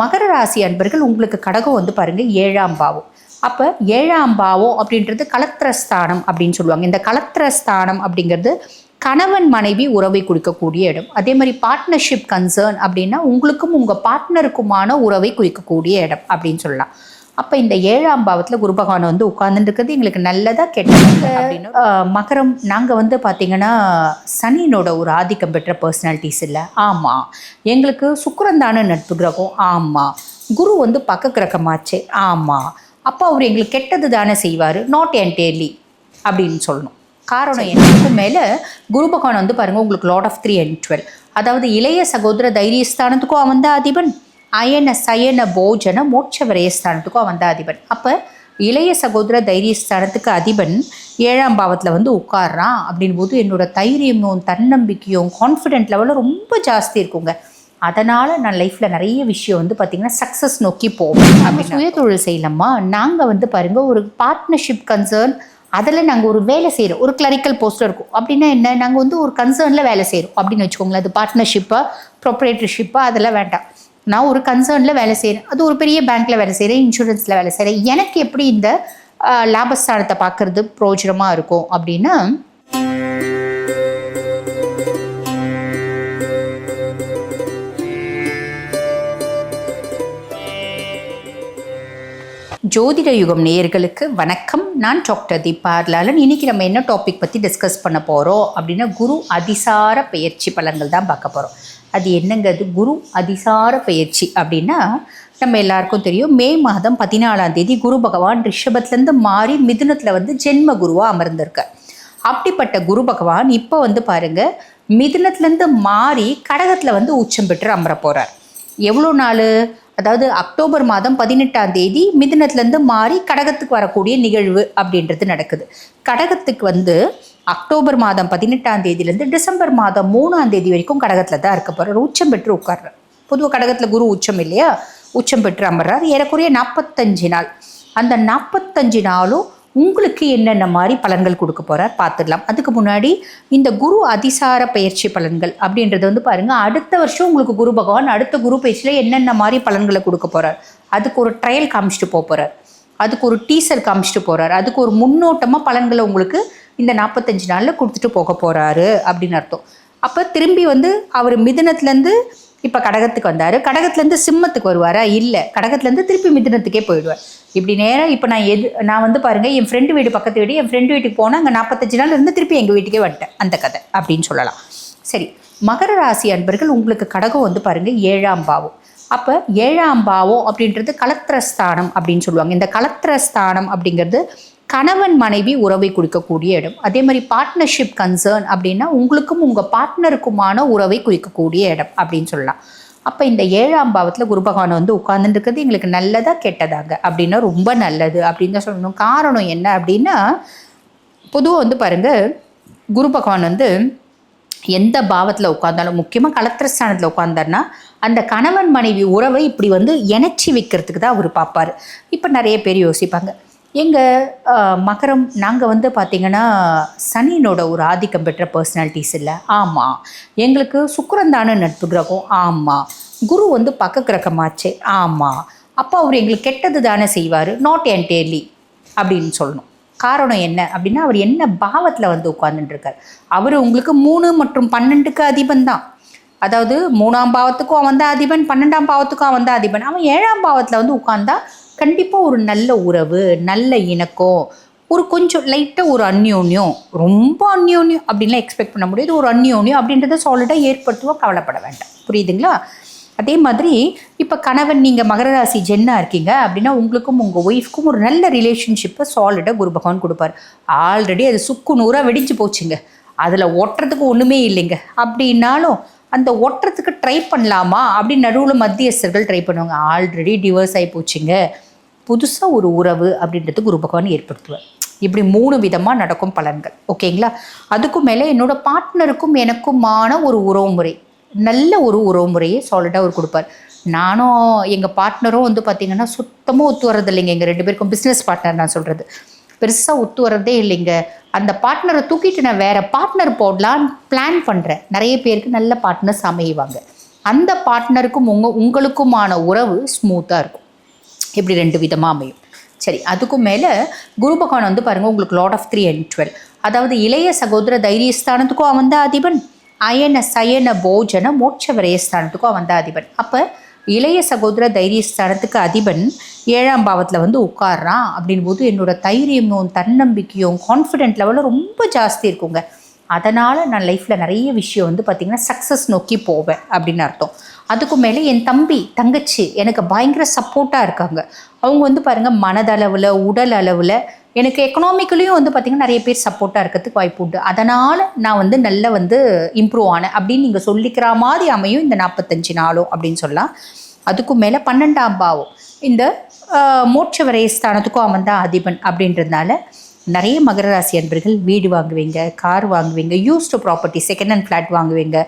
மகர ராசி அன்பர்கள் உங்களுக்கு கடகம் வந்து பாருங்கள் ஏழாம் பாவம். அப்போ ஏழாம் பாவம் அப்படின்றது கலத்திரஸ்தானம் அப்படின்னு சொல்லுவாங்க. இந்த கலத்திரஸ்தானம் அப்படிங்கிறது கணவன் மனைவி உறவை குறிக்கக்கூடிய இடம். அதே மாதிரி பார்ட்னர்ஷிப் கன்சர்ன் அப்படின்னா உங்களுக்கும் உங்கள் பார்ட்னருக்குமான உறவை குறிக்கக்கூடிய இடம் அப்படின்னு சொல்லலாம். அப்போ இந்த ஏழாம் பாவத்தில் குரு பகவான் வந்து உட்கார்ந்துட்டு இருக்கிறது எங்களுக்கு நல்லதா கெட்டதா அப்படின்னு மகரம் நாங்கள் வந்து பார்த்தீங்கன்னா சனியினோட ஒரு ஆதிக்கம் பெற்ற பர்சனாலிட்டிஸ் இல்லை. ஆமாம் எங்களுக்கு சுக்கிரந்தான நட்பு கிரகம். ஆமாம் குரு வந்து பக்க கிரகமாச்சே. ஆமாம் அப்போ அவர் எங்களுக்கு கெட்டது தானே செய்வார். நாட் என்டேர்லி அப்படின்னு சொல்லணும். காரணம் என்னக்கும் மேலே குரு பகவான் வந்து பாருங்கள் உங்களுக்கு lot of three and twelve அதாவது இளைய சகோதர தைரியஸ்தானத்துக்கும் அவன் தான் அதிபன். அயன சயன போஜன மோட்ச விரயஸ்தானத்துக்கும் அவன் தான் அதிபன். அப்போ இளைய சகோதர தைரியஸ்தானத்துக்கு அதிபன் ஏழாம் பாவத்தில் வந்து உட்கார்றான் அப்படின் போது என்னோட தைரியமும் தன்னம்பிக்கையும் கான்ஃபிடென்ட் லெவலில் ரொம்ப ஜாஸ்தி இருக்குங்க. அதனால் நான் லைஃப்பில் நிறைய விஷயம் வந்து பார்த்திங்கன்னா சக்ஸஸ் நோக்கி போவேன் அப்படி சுய தொழில் செய்யலாமா? நாங்கள் வந்து பாருங்கள் ஒரு பார்ட்னர்ஷிப் கன்சர்ன் அதில் நாங்கள் ஒரு வேலை செய்கிறோம் ஒரு கிளரிக்கல் போஸ்ட்டில் இருக்கும். அப்படின்னா என்ன? நாங்கள் வந்து ஒரு கன்சர்னில் வேலை செய்கிறோம் அப்படின்னு வச்சுக்கோங்களேன் அது பார்ட்னர்ஷிப்பாக ப்ரொப்ரேட்டர்ஷிப்பாக அதெல்லாம் வேண்டாம். நான் ஒரு கன்சர்னில் வேலை செய்கிறேன் அது ஒரு பெரிய பேங்க்கில் வேலை செய்கிறேன் இன்சூரன்ஸில் வேலை செய்கிறேன் எனக்கு எப்படி இந்த ஆஹ், லாபஸ்தானத்தை பார்க்கறது பிரயோஜனமாக இருக்கும் அப்படின்னா ஜோதிட யுகம் நேயர்களுக்கு வணக்கம். நான் டாக்டர் தீபா லாலன் இன்னைக்கு நம்ம என்ன டாபிக் பற்றி டிஸ்கஸ் பண்ண போகிறோம் அப்படின்னா குரு அதிசார பயிற்சி பலன்கள் தான் பார்க்க போகிறோம் அது என்னங்கிறது? குரு அதிசார பயிற்சி அப்படின்னா நம்ம எல்லாருக்கும் தெரியும். மே மாதம் பதினாலாம் தேதி குரு பகவான் ரிஷபத்துலேருந்து மாறி மிதுனத்தில் வந்து ஜென்ம குருவாக அமர்ந்திருக்கார். அப்படிப்பட்ட குரு பகவான் இப்போ வந்து பாருங்கள் மிதுனத்துலேருந்து மாறி கடகத்தில் வந்து உச்சம் பெற்று அமர போகிறார் எவ்வளோ நாள்? அதாவது அக்டோபர் மாதம் பதினெட்டாம் தேதி மிதுனத்துலேருந்து மாறி கடகத்துக்கு வரக்கூடிய நிகழ்வு அப்படின்றது நடக்குது. கடகத்துக்கு வந்து அக்டோபர் மாதம் பதினெட்டாம் தேதியிலேருந்து டிசம்பர் மாதம் மூணாம் தேதி வரைக்கும் கடகத்தில் தான் இருக்க போகிறார் உச்சம் பெற்று உட்கார்றார். பொதுவாக கடகத்தில் குரு உச்சம் இல்லையா? உச்சம் பெற்று அமர்றார். ஏறக்குறைய நாற்பத்தஞ்சு நாள். அந்த நாற்பத்தஞ்சு நாளும் உங்களுக்கு என்னென்ன மாதிரி பலன்கள் கொடுக்க போகிறார் பார்த்துடலாம். அதுக்கு முன்னாடி இந்த குரு அதிசார பயிற்சி பலன்கள் அப்படின்றது வந்து பாருங்கள் அடுத்த வருஷம் உங்களுக்கு குரு பகவான் அடுத்த குரு பயிற்சியில் என்னென்ன மாதிரி பலன்களை கொடுக்க போகிறார் அதுக்கு ஒரு ட்ரையல் காமிச்சிட்டு போக போகிறார் அதுக்கு ஒரு டீசர் காமிச்சிட்டு போகிறார் அதுக்கு ஒரு முன்னோட்டமாக பலன்களை உங்களுக்கு இந்த நாற்பத்தஞ்சு நாளில் கொடுத்துட்டு போக போகிறாரு அப்படின்னு அர்த்தம். அப்போ திரும்பி வந்து அவர் மிதுனத்துலேருந்து இப்போ கடகத்துக்கு வந்தார். கடகத்துலேருந்து சிம்மத்துக்கு வருவாரா? இல்லை. கடகத்துலேருந்து திருப்பி மிதினத்துக்கே போயிடுவார். இப்படி நேராக இப்போ நான் எது நான் வந்து பாருங்கள் என் ஃப்ரெண்டு வீடு பக்கத்து வீடு என் ஃப்ரெண்டு வீட்டுக்கு போனால் அங்கே நாற்பத்தஞ்சு நாள் இருந்து திருப்பி எங்கள் வீட்டுக்கே வந்துட்டேன். அந்த கதை அப்படின்னு சொல்லலாம். சரி மகர ராசி அன்பர்கள் உங்களுக்கு கடகம் வந்து பாருங்கள் ஏழாம் பாவம். அப்போ ஏழாம் பாவம் அப்படின்றது கலத்திரஸ்தானம் அப்படின்னு சொல்லுவாங்க. இந்த கலத்திரஸ்தானம் அப்படிங்கிறது கணவன் மனைவி உறவை குறிக்கக்கூடிய இடம். அதே மாதிரி பார்ட்னர்ஷிப் கன்சர்ன் அப்படின்னா உங்களுக்கும் உங்கள் பார்ட்னருக்குமான உறவை குறிக்கக்கூடிய இடம் அப்படின்னு சொல்லலாம். அப்போ இந்த ஏழாம் பாவத்தில் குரு பகவான் வந்து உட்கார்ந்துட்டு இருக்கிறது எங்களுக்கு நல்லதாக கெட்டதாங்க. அப்படின்னா ரொம்ப நல்லது அப்படின்னு தான் சொல்லணும். காரணம் என்ன அப்படின்னா பொதுவாக வந்து பாருங்கள் குரு பகவான் வந்து எந்த பாவத்தில் உட்காந்தாலும் முக்கியமாக கலத்திரஸ்தானத்தில் உட்காந்தார்னா அந்த கணவன் மனைவி உறவை இப்படி வந்து இணைச்சி வைக்கிறதுக்கு தான் அவர் பார்ப்பார். இப்போ நிறைய பேர் யோசிப்பாங்க எங்கள் மகரம் நாங்கள் வந்து பார்த்திங்கன்னா சனியினோட ஒரு ஆதிக்கம் பெற்ற பர்சனாலிட்டிஸ் இல்லை. ஆமாம் எங்களுக்கு சுக்கரந்தான நட்பு கிரகம். ஆமாம் குரு வந்து பக்க கிரகமாச்சு. ஆமாம் அப்போ அவர் எங்களுக்கு கெட்டது தானே செய்வார். நாட் என்டேர்லி அப்படின்னு சொல்லணும். காரணம் என்ன அப்படின்னா அவர் என்ன பாவத்தில் வந்து உட்காந்துட்டுருக்கார் அவர் உங்களுக்கு மூணு மற்றும் பன்னெண்டுக்கு அதிபன் தான். அதாவது மூணாம் பாவத்துக்கும் அவன் தான் அதிபன் பன்னெண்டாம் பாவத்துக்கும் அவன் தான் அதிபன். அவன் ஏழாம் பாவத்தில் வந்து உட்காந்தா கண்டிப்பாக ஒரு நல்ல உறவு நல்ல இணக்கம் ஒரு கொஞ்சம் லைட்டாக ஒரு அந்யோன்யம். ரொம்ப அந்யோன்யம் அப்படின்லாம் எக்ஸ்பெக்ட் பண்ண முடியாது. ஒரு அந்யோன்யம் அப்படின்றத சாலிடாக ஏற்படுத்துவோம் கவலைப்பட வேண்டாம். புரியுதுங்களா? அதே மாதிரி இப்போ கணவன் நீங்கள் மகர ராசி ஜென்னா இருக்கீங்க அப்படின்னா உங்களுக்கும் உங்கள் ஒய்ஃப்க்கும் ஒரு நல்ல ரிலேஷன்ஷிப்பை சாலிடாக குரு பகவான் கொடுப்பார். ஆல்ரெடி அது சுக்கு நூறாக வெடிச்சு போச்சுங்க. அதில் ஒட்டுறதுக்கு ஒன்றுமே இல்லைங்க. அப்படின்னாலும் அந்த ஒட்டுறதுக்கு ட்ரை பண்ணலாமா? அப்படின்னு நடுவில் மத்தியஸ்தர்கள் ட்ரை பண்ணுவாங்க. ஆல்ரெடி டிவோர்ஸ் ஆகி போச்சுங்க. புதுசாக ஒரு உறவு அப்படின்றது குரு பகவான் ஏற்படுத்துவார். இப்படி மூணு விதமாக நடக்கும் பலன்கள். ஓகேங்களா? அதுக்கும் மேலே என்னோட பார்ட்னருக்கும் எனக்குமான ஒரு உறவு முறை நல்ல ஒரு உறவு முறையை சாலிடாக அவர் கொடுப்பார். நானும் எங்கள் பார்ட்னரும் வந்து பார்த்திங்கன்னா சுத்தமாக ஒத்து வர்றது எங்கள் ரெண்டு பேருக்கும் பிஸ்னஸ் பார்ட்னர் நான் சொல்கிறது பெருசாக ஒத்து வரதே இல்லைங்க. அந்த பார்ட்னரை தூக்கிட்டு நான் வேறு பார்ட்னர் போடலாம் பிளான் பண்ணுறேன் நிறைய பேருக்கு நல்ல பார்ட்னர்ஸ் அமைவாங்க. அந்த பார்ட்னருக்கும் உங்கள் உங்களுக்குமான உறவு ஸ்மூத்தாக இருக்கும். இப்படி ரெண்டு விதமாக அமையும். சரி அதுக்கும் மேலே குரு பகவான் வந்து பாருங்கள் உங்களுக்கு lot of three and twelve அதாவது இளைய சகோதர தைரியஸ்தானத்துக்கும் அவன் தான் அதிபன். அயன சயன போஜன மோட்ச விரயஸ்தானத்துக்கும் அவன் தான் அதிபன். அப்போ இளைய சகோதர தைரியஸ்தானத்துக்கு அதிபன் ஏழாம் பாவத்தில் வந்து உட்காடுறான் அப்படின் போது என்னோட தைரியமும் தன்னம்பிக்கையும் கான்ஃபிடென்ட் லெவலில் ரொம்ப ஜாஸ்தி இருக்குங்க. அதனால் நான் லைஃப்பில் நிறைய விஷயம் வந்து பார்த்திங்கன்னா சக்ஸஸ் நோக்கி போவேன் அப்படின்னு அர்த்தம். அதுக்கும் மேலே என் தம்பி தங்கச்சி எனக்கு பயங்கர சப்போர்ட்டாக இருக்காங்க. அவங்க வந்து பாருங்கள் மனதளவில் உடல் அளவில் எனக்கு எக்கனாமிக்கலையும் வந்து பார்த்திங்கன்னா நிறைய பேர் சப்போர்ட்டாக இருக்கிறதுக்கு வாய்ப்பு உண்டு. அதனால் நான் வந்து நல்ல வந்து இம்ப்ரூவ் ஆனேன். அப்படின்னு நீங்கள் சொல்லிக்கிற மாதிரி அமையும் இந்த நாற்பத்தஞ்சு நாளும் அப்படின்னு சொல்லலாம். அதுக்கும் மேலே பன்னெண்டாம் பாவம். இந்த மோட்ச வரைய ஸ்தானத்துக்கும் அவன் தான் அதிபன் அப்படின்றதுனால நிறைய மகர ராசி அன்பர்கள் வீடு வாங்குவீங்க கார் வாங்குவீங்க used property second hand flat வாங்குவீங்க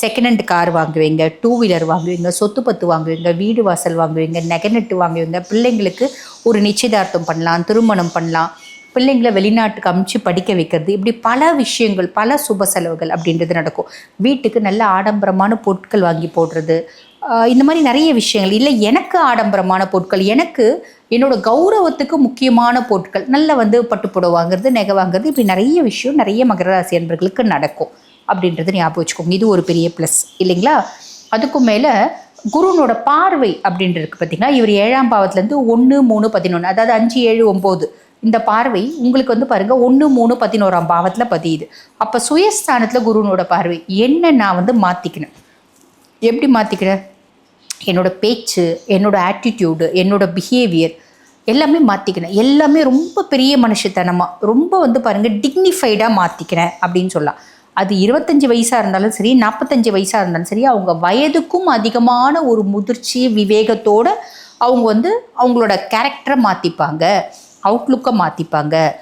செகண்ட் ஹேண்ட் கார் வாங்குவீங்க டூ வீலர் வாங்குவீங்க சொத்து பத்து வாங்குவீங்க வீடு வாசல் வாங்குவீங்க நெகநெட்டு வாங்குவீங்க பிள்ளைங்களுக்கு ஒரு நிச்சயதார்த்தம் பண்ணலாம் திருமணம் பண்ணலாம் பிள்ளைங்களை வெளிநாட்டுக்கு அமுச்சு படிக்க வைக்கிறது இப்படி பல விஷயங்கள் பல சுப செலவுகள் அப்படின்றது நடக்கும். வீட்டுக்கு நல்ல ஆடம்பரமான பொருட்கள் வாங்கி போடுறது இந்த மாதிரி நிறைய விஷயங்கள். இல்லை எனக்கு ஆடம்பரமான பொருட்கள் எனக்கு என்னோட கௌரவத்துக்கு முக்கியமான பொருட்கள் நல்ல வந்து பட்டுப்புட வாங்குறது நெகை வாங்குறது இப்படி நிறைய விஷயம் நிறைய மகர ராசி அன்பர்களுக்கு நடக்கும் அப்படின்றது ஞாபகம் வச்சுக்கோங்க. இது ஒரு பெரிய ப்ளஸ் இல்லைங்களா? அதுக்கும் மேலே குருனோட பார்வை அப்படின்றது பார்த்தீங்கன்னா இவர் ஏழாம் பாவத்துலேருந்து ஒன்று மூணு பதினொன்று அதாவது அஞ்சு ஏழு ஒம்பது இந்த பார்வை உங்களுக்கு வந்து பாருங்க ஒன்று மூணு பதினோராம் பாவத்தில் பதியுது. அப்போ சுயஸ்தானத்தில் குருனோட பார்வை. என்ன நான் வந்து மாற்றிக்கினேன் எப்படி மாற்றிக்கிறேன் என்னோடய பேச்சு என்னோடய ஆட்டிடியூடு என்னோடய பிஹேவியர் எல்லாமே மாற்றிக்கினேன் எல்லாமே ரொம்ப பெரிய மனுஷத்தனமாக ரொம்ப வந்து பாருங்கள் டிக்னிஃபைடாக மாற்றிக்கிறேன் அப்படின்னு சொல்லலாம். அது இருபத்தஞ்சி வயசாக இருந்தாலும் சரி நாற்பத்தஞ்சு வயசாக இருந்தாலும் சரி அவங்க வயதுக்கும் அதிகமான ஒரு முதிர்ச்சி விவேகத்தோட அவங்க வந்து அவங்களோட கேரக்டரை மாற்றிப்பாங்க அவுட்லுக்கை மாற்றிப்பாங்க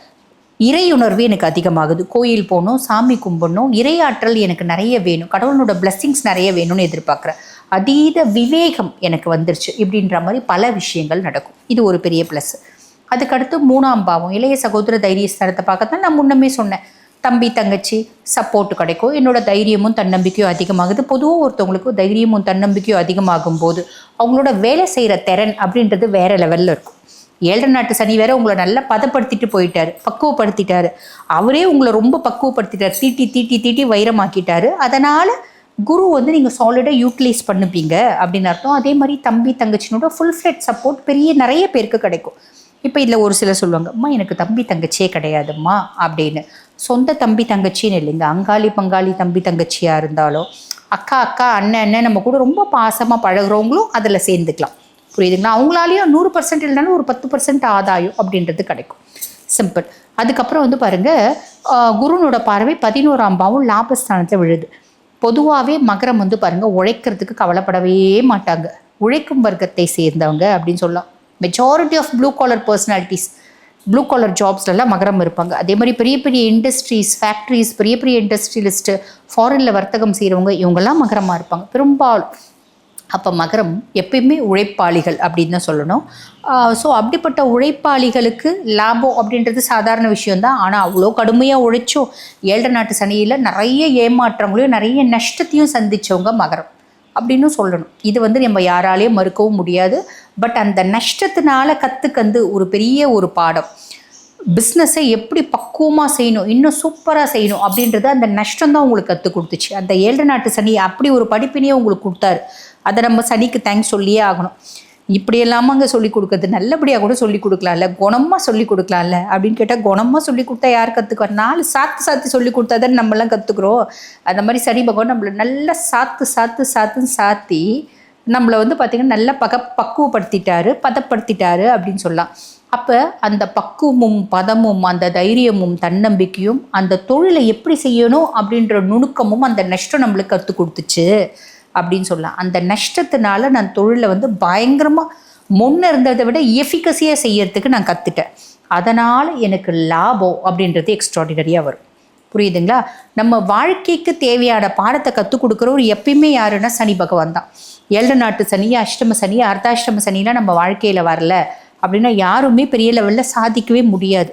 இறையுணர்வு எனக்கு அதிகமாகுது. கோயில் போகணும் சாமி கும்பிடணும் இறையாற்றல் எனக்கு நிறைய வேணும். கடவுளோட பிளெஸ்ஸிங்ஸ் நிறைய வேணும்னு எதிர்பார்க்குறேன். அதீத விவேகம் எனக்கு வந்துருச்சு இப்படின்ற மாதிரி பல விஷயங்கள் நடக்கும். இது ஒரு பெரிய ப்ளஸ் அதுக்கடுத்து மூணாம் பாவம் இளைய சகோதர தைரியஸ்தானத்தை பார்க்கத்தான் நான் முன்னமே சொன்னேன். தம்பி தங்கச்சி சப்போர்ட் கிடைக்கும் என்னோட தைரியமும் தன்னம்பிக்கையும் அதிகமாகுது. பொதுவாக ஒருத்தவங்களுக்கு தைரியமும் தன்னம்பிக்கையும் அதிகமாகும் போது அவங்களோட வேலை செய்கிற திறன் அப்படின்றது வேற லெவலில் இருக்கும். ஏழரை நாட்டு சனி வேற உங்களை நல்லா பதப்படுத்திட்டு போயிட்டார் பக்குவப்படுத்திட்டார். அவரே உங்களை ரொம்ப பக்குவப்படுத்திட்டார். தீட்டி தீட்டி தீட்டி வைரமாக்கிட்டாரு. அதனால் குரு வந்து நீங்கள் சாலிடாக யூட்டிலைஸ் பண்ணுப்பீங்க அப்படின்னு அர்த்தம். அதே மாதிரி தம்பி தங்கச்சினோட ஃபுல் ஃப்ளெட் சப்போர்ட் பெரிய நிறைய பேருக்கு கிடைக்கும். இப்போ இதில் ஒரு சிலர் சொல்லுவாங்க அம்மா எனக்கு தம்பி தங்கச்சியே கிடையாதும்மா அப்படின்னு. சொந்த தம்பி தங்கச்சின்னு இல்லைங்க அங்காளி பங்காளி தம்பி தங்கச்சியாக இருந்தாலும் அக்கா அக்கா அண்ணன் அண்ணன் நம்ம கூட ரொம்ப பாசமாக பழகுறவங்களும் அதில் சேர்ந்துக்கலாம். புரியுதுங்களா? அவங்களாலேயும் நூறு பர்சன்ட் இல்லைனாலும் ஒரு பத்து பர்சன்ட் ஆதாயம் அப்படின்றது கிடைக்கும். சிம்பிள் அதுக்கப்புறம் வந்து பாருங்கள் குருனோட பார்வை பதினோராம் பாவம் லாபஸ்தானத்தில் விழுது. பொதுவாகவே மகரம் வந்து பாருங்க உழைக்கிறதுக்கு கவலைப்படவே மாட்டாங்க. உழைக்கும் வர்க்கத்தை சேர்ந்தவங்க அப்படின்னு சொல்லலாம். Majority of blue collar personalities blue collar ஜாப்ஸ்லலாம் மகரம் இருப்பாங்க. அதே மாதிரி பெரிய பெரிய இண்டஸ்ட்ரீஸ் ஃபேக்ட்ரிஸ் பெரிய பெரிய இண்டஸ்ட்ரியலிஸ்ட்டு ஃபாரினில் வர்த்தகம் செய்கிறவங்க இவங்கெல்லாம் மகரமாக இருப்பாங்க. பெரும்பாலும் அப்போ மகரம் எப்பயுமே உழைப்பாளிகள் அப்படின்னு தான் சொல்லணும். ஸோ அப்படிப்பட்ட உழைப்பாளிகளுக்கு லாபம் அப்படின்றது சாதாரண விஷயந்தான் ஆனால் அவ்வளோ கடுமையாக உழைச்சோம் ஏழரை நாட்டு சனியில் நிறைய ஏமாற்றங்களையும் நிறைய நஷ்டத்தையும் சந்திச்சவங்க மகரம் அப்படின்னு சொல்லணும். இது வந்து நம்ம யாராலையும் மறுக்கவும் முடியாது. பட் அந்த நஷ்டத்தினால கற்றுக்கந்து ஒரு பெரிய ஒரு பாடம். பிஸ்னஸை எப்படி பக்குவமாக செய்யணும் இன்னும் சூப்பராக செய்யணும் அப்படின்றது அந்த நஷ்டம் தான் உங்களுக்கு கற்றுக் கொடுத்துச்சு. அந்த ஏழு நாட்டு சனி அப்படி ஒரு படிப்பினையே உங்களுக்கு கொடுத்தாரு. அதை நம்ம சனிக்கு தேங்க்ஸ் சொல்லியே ஆகணும். இப்படி எல்லாமாங்க சொல்லி கொடுக்குறது. நல்லபடியாக கூட சொல்லி கொடுக்கலாம்ல. குணமாக சொல்லி கொடுக்கலாம்ல. அப்படின்னு கேட்டால் குணமாக சொல்லி கொடுத்தா யார் கற்றுக்குவார் நாலு சாத்து சாத்து சொல்லி கொடுத்தா தானே நம்மளாம் கற்றுக்குறோம் அந்த மாதிரி சனி பகவான் நம்மளை நல்லா சாத்து சாத்து சாத்துன்னு சாத்தி நம்மளை வந்து பார்த்திங்கன்னா நல்லா பக பக்குவப்படுத்திட்டாரு பதப்படுத்திட்டாரு அப்படின்னு சொல்லலாம். அப்போ அந்த பக்குவமும் பதமும் அந்த தைரியமும் தன்னம்பிக்கையும் அந்த தொழிலை எப்படி செய்யணும் அப்படின்ற நுணுக்கமும் அந்த நஷ்டம் நம்மளுக்கு கற்றுக் கொடுத்துச்சு அப்படின்னு சொல்லலாம். அந்த நஷ்டத்தினால நான் தொழிலை வந்து பயங்கரமாக முன்ன இருந்ததை விட எஃபிகசியாக செய்யறதுக்கு நான் கற்றுட்டேன் அதனால் எனக்கு லாபம் அப்படின்றது எக்ஸ்ட்ராடினரியாக வரும். புரியுதுங்களா? நம்ம வாழ்க்கைக்கு தேவையான பாடத்தை கற்றுக் கொடுக்குறவர் எப்பயுமே யாருன்னா சனி பகவான் தான். ஏழு நாட்டு சனி அஷ்டம சனி அர்த்தாஷ்டம சனிலாம் நம்ம வாழ்க்கையில் வரல. அப்படின்னா யாருமே பெரிய லெவலில் சாதிக்கவே முடியாது.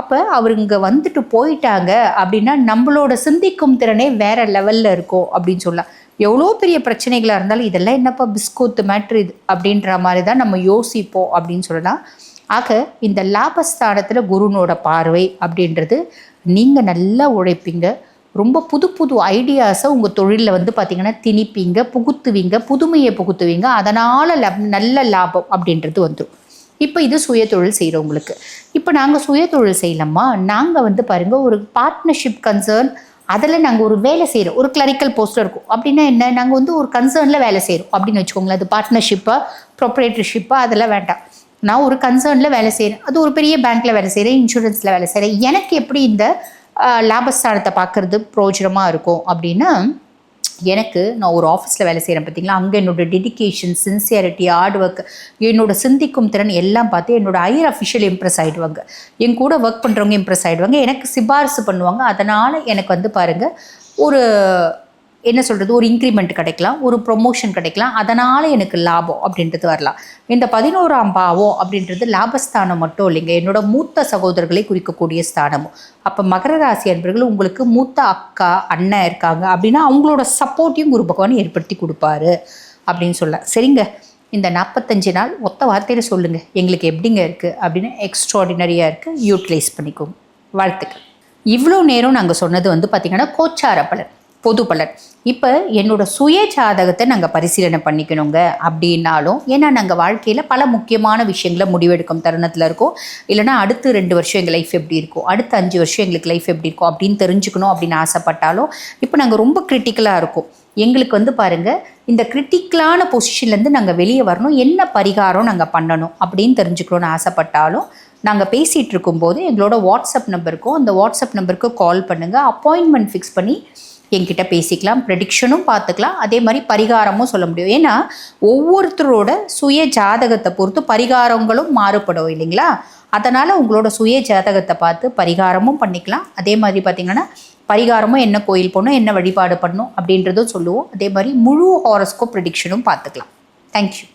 அப்போ அவர் இங்கே வந்துட்டு போயிட்டாங்க அப்படின்னா நம்மளோட சிந்திக்கும் திறனே வேற லெவலில் இருக்கும் அப்படின்னு சொல்லலாம். எவ்வளோ பெரிய பிரச்சனைகளாக இருந்தாலும் இதெல்லாம் என்னப்பா பிஸ்கோத்து மேட்ரு இது அப்படின்ற மாதிரி தான் நம்ம யோசிப்போம் அப்படின்னு சொல்லலாம். ஆக இந்த லாபஸ்தானத்தில் குருனோட பார்வை அப்படின்றது நீங்கள் நல்லா உழைப்பீங்க. ரொம்ப புது புது ஐடியாஸை உங்கள் தொழிலில் வந்து பார்த்திங்கன்னா திணிப்பீங்க புகுத்துவீங்க புதுமையை புகுத்துவீங்க. அதனால் நல்ல லாபம் அப்படின்றது வந்துடும் இப்போ இது சுயதொழில் செய்கிறவங்களுக்கு இப்போ நாங்கள் சுயதொழில் செய்யலாமா நாங்கள் வந்து பாருங்கள் ஒரு பார்ட்னர்ஷிப் கன்சர்ன் அதில் நாங்கள் ஒரு வேலை செய்கிறோம் ஒரு கிளரிக்கல் போஸ்ட்டில் இருக்கும். அப்படின்னா என்ன? நாங்கள் வந்து ஒரு கன்சர்னில் வேலை செய்கிறோம் அப்படின்னு வச்சுக்கோங்களேன். அது பார்ட்னர்ஷிப்பாக ப்ரொப்ரேட்டர்ஷிப்பாக அதெல்லாம் வேண்டாம். நான் ஒரு கன்சர்னில் வேலை செய்கிறேன் அது ஒரு பெரிய பேங்க்கில் வேலை செய்கிறேன் இன்சூரன்ஸில் வேலை செய்கிறேன் எனக்கு எப்படி இந்த லாபஸ்தானத்தை பார்க்குறது பிரயோஜனமாக இருக்கும்? அப்படின்னா எனக்கு நான் ஒரு ஆஃபீஸில் வேலை செய்கிறேன் பார்த்தீங்களா அங்கே என்னோட டெடிகேஷன் சின்சியாரிட்டி ஹார்ட் ஒர்க் என்னோட சிந்திக்கும் திறன் எல்லாம் பார்த்து என்னோட ஹையர் அஃபிஷியல் இம்ப்ரெஸ் ஆகிடுவாங்க என் கூட ஒர்க் பண்ணுறவங்க இம்ப்ரெஸ் ஆகிடுவாங்க எனக்கு சிபாரிசு பண்ணுவாங்க. அதனால் எனக்கு வந்து பாருங்கள் ஒரு என்ன சொல்கிறது ஒரு இன்க்ரிமெண்ட் கிடைக்கலாம் ஒரு ப்ரொமோஷன் கிடைக்கலாம் அதனால் எனக்கு லாபம் அப்படின்றது வரலாம். இந்த பதினோராம் பாவம் அப்படின்றது லாபஸ்தானம் மட்டும் இல்லைங்க என்னோட மூத்த சகோதரர்களை குறிக்கக்கூடிய ஸ்தானமும். அப்போ மகர ராசி அன்பர்கள் உங்களுக்கு மூத்த அக்கா அண்ணன் இருக்காங்க அப்படின்னா அவங்களோட சப்போர்ட்டையும் குரு பகவான் ஏற்படுத்தி கொடுப்பாரு அப்படின்னு சொல்ல. சரிங்க இந்த நாற்பத்தஞ்சு நாள் ஒத்த வார்த்தையில் சொல்லுங்கள் எங்களுக்கு எப்படிங்க இருக்குது அப்படின்னு எக்ஸ்ட்ராடினரியாக இருக்குது யூட்டிலைஸ் பண்ணிக்கோங்க. வாழ்த்துக்கள். இவ்வளோ நேரம் நாங்கள் சொன்னது வந்து பார்த்திங்கன்னா கோச்சார பலன். பொது பலன். இப்போ என்னோட சுய ஜாதகத்தை நாங்கள் பரிசீலனை பண்ணிக்கணுங்க அப்படின்னாலும் ஏன்னா நாங்கள் வாழ்க்கையில் பல முக்கியமான விஷயங்களை முடிவெடுக்கும் தருணத்தில் இருக்கோம். இல்லைனா அடுத்து ரெண்டு வருஷம் எங்கள் லைஃப் எப்படி இருக்கும்? அடுத்த அஞ்சு வருஷம் எங்களுக்கு லைஃப் எப்படி இருக்கும் அப்படின்னு தெரிஞ்சுக்கணும் அப்படின்னு ஆசைப்பட்டாலும் இப்போ நாங்கள் ரொம்ப கிரிட்டிக்கலாக இருக்கோம். எங்களுக்கு வந்து பாருங்கள் இந்த கிரிட்டிக்கலான பொசிஷன்லேருந்து நாங்கள் வெளியே வரணும். என்ன பரிகாரம் நாங்கள் பண்ணணும் அப்படின்னு தெரிஞ்சுக்கணும்னு ஆசைப்பட்டாலும் நாங்கள் பேசிகிட்டு இருக்கும்போது எங்களோட வாட்ஸ்அப் நம்பருக்கும் அந்த வாட்ஸ்அப் நம்பருக்கு கால் பண்ணுங்கள் அப்பாயின்மெண்ட் ஃபிக்ஸ் பண்ணி என்கிட்ட பேசிக்கலாம் ப்ரெடிக்ஷனும் பார்த்துக்கலாம். அதே மாதிரி பரிகாரமும் சொல்ல முடியும். ஏன்னா ஒவ்வொருத்தரோட சுய ஜாதகத்தை பொறுத்து பரிகாரங்களும் மாறுபடும் இல்லைங்களா? அதனால் உங்களோட சுய ஜாதகத்தை பார்த்து பரிகாரமும் பண்ணிக்கலாம். அதே மாதிரி பார்த்திங்கன்னா பரிகாரமும் என்ன கோயில் போகணும் என்ன வழிபாடு பண்ணணும் அப்படின்றதும் சொல்லுவோம். அதே மாதிரி முழு ஹாரஸ்கோப் ப்ரெடிக்ஷனும் பார்த்துக்கலாம். தேங்க்யூ